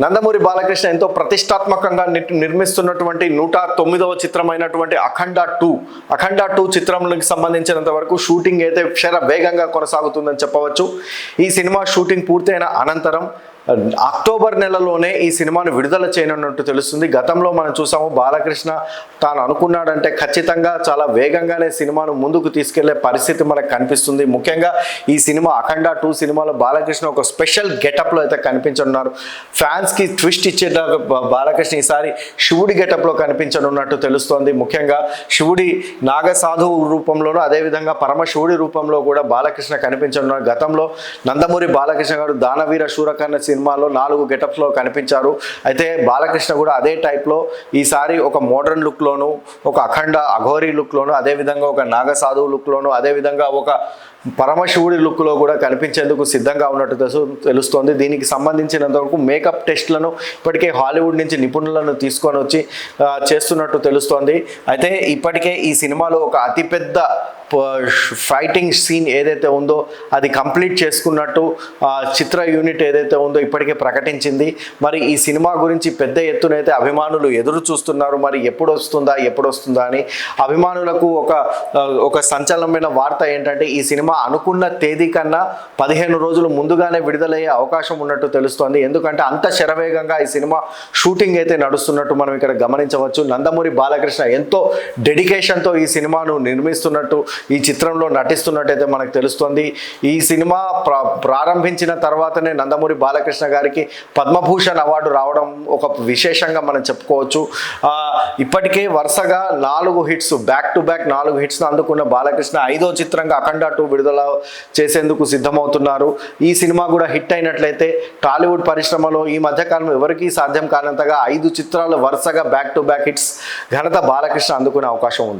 నందమూరి బాలకృష్ణ ఎంతో ప్రతిష్టాత్మకంగా నిర్మిస్తున్నటువంటి నూట తొమ్మిదవ చిత్రమైనటువంటి అఖండ టూ. అఖండ టూ చిత్రంకి సంబంధించినంత వరకు షూటింగ్ అయితే క్షర వేగంగా కొనసాగుతుందని చెప్పవచ్చు. ఈ సినిమా షూటింగ్ పూర్తయిన అనంతరం అక్టోబర్ నెలలోనే ఈ సినిమాను విడుదల చేయనున్నట్టు తెలుస్తుంది. గతంలో మనం చూసాము బాలకృష్ణ తాను అనుకున్నాడంటే ఖచ్చితంగా చాలా వేగంగానే సినిమాను ముందుకు తీసుకెళ్ళే పరిస్థితి మనకు కనిపిస్తుంది. ముఖ్యంగా ఈ సినిమా అఖండ టూ సినిమాలో బాలకృష్ణ ఒక స్పెషల్ గెటప్లో అయితే కనిపించనున్నారు. ఫ్యాన్స్కి ట్విస్ట్ ఇచ్చేలాగా బాలకృష్ణ ఈసారి శివుడి గెటప్లో కనిపించనున్నట్టు తెలుస్తోంది. ముఖ్యంగా శివుడి నాగసాధువు రూపంలోనూ అదేవిధంగా పరమశివుడి రూపంలో కూడా బాలకృష్ణ కనిపించనున్నారు. గతంలో నందమూరి బాలకృష్ణ గారు దానవీర శూరకర్ణ సినిమాలో నాలుగు గెటప్స్లో కనిపించారు. అయితే బాలకృష్ణ కూడా అదే టైప్లో ఈసారి ఒక మోడర్న్ లుక్లోను ఒక అఖండ అఘోరీ లుక్లోను అదేవిధంగా ఒక నాగసాధువు లుక్లోను అదేవిధంగా ఒక పరమశివుడి లుక్లో కూడా కనిపించేందుకు సిద్ధంగా ఉన్నట్టు తెలుసు తెలుస్తోంది. దీనికి సంబంధించినంత వరకు మేకప్ టెస్ట్లను ఇప్పటికే హాలీవుడ్ నుంచి నిపుణులను తీసుకొని వచ్చి చేస్తున్నట్టు తెలుస్తోంది. అయితే ఇప్పటికే ఈ సినిమాలో ఒక అతిపెద్ద ఫైటింగ్ సీన్ ఏదైతే ఉందో అది కంప్లీట్ చేసుకున్నట్టు చిత్ర యూనిట్ ఏదైతే ఉందో ఇప్పటికే ప్రకటించింది. మరి ఈ సినిమా గురించి పెద్ద ఎత్తున అయితే అభిమానులు ఎదురు చూస్తున్నారు. మరి ఎప్పుడు వస్తుందా ఎప్పుడు వస్తుందా అని అభిమానులకు ఒక ఒక సంచలనమైన వార్త ఏంటంటే ఈ సినిమా అనుకున్న తేదీ కన్నా పదిహేను రోజులు ముందుగానే విడుదలయ్యే అవకాశం ఉన్నట్టు తెలుస్తోంది. ఎందుకంటే అంత శరవేగంగా ఈ సినిమా షూటింగ్ అయితే నడుస్తున్నట్టు మనం ఇక్కడ గమనించవచ్చు. నందమూరి బాలకృష్ణ ఎంతో డెడికేషన్తో ఈ సినిమాను నిర్మిస్తున్నట్టు ఈ చిత్రంలో నటిస్తున్నట్టయితే మనకు తెలుస్తోంది. ఈ సినిమా ప్రారంభించిన తర్వాతనే నందమూరి బాలకృష్ణ గారికి పద్మభూషణ్ అవార్డు రావడం ఒక విశేషంగా మనం చెప్పుకోవచ్చు. ఆ, ఇప్పటికే వరుసగా నాలుగు హిట్స్ బ్యాక్ టు బ్యాక్ నాలుగు హిట్స్ అందుకున్న బాలకృష్ణ ఐదో చిత్రంగా అఖండ టూ విడుదల చేసేందుకు సిద్ధమవుతున్నారు. ఈ సినిమా కూడా హిట్ అయినట్లయితే టాలీవుడ్ పరిశ్రమలో ఈ మధ్యకాలం ఎవరికీ సాధ్యం కానంతగా ఐదు చిత్రాలు వరుసగా బ్యాక్ టు బ్యాక్ హిట్స్ ఘనత బాలకృష్ణ అందుకునే అవకాశం ఉంది.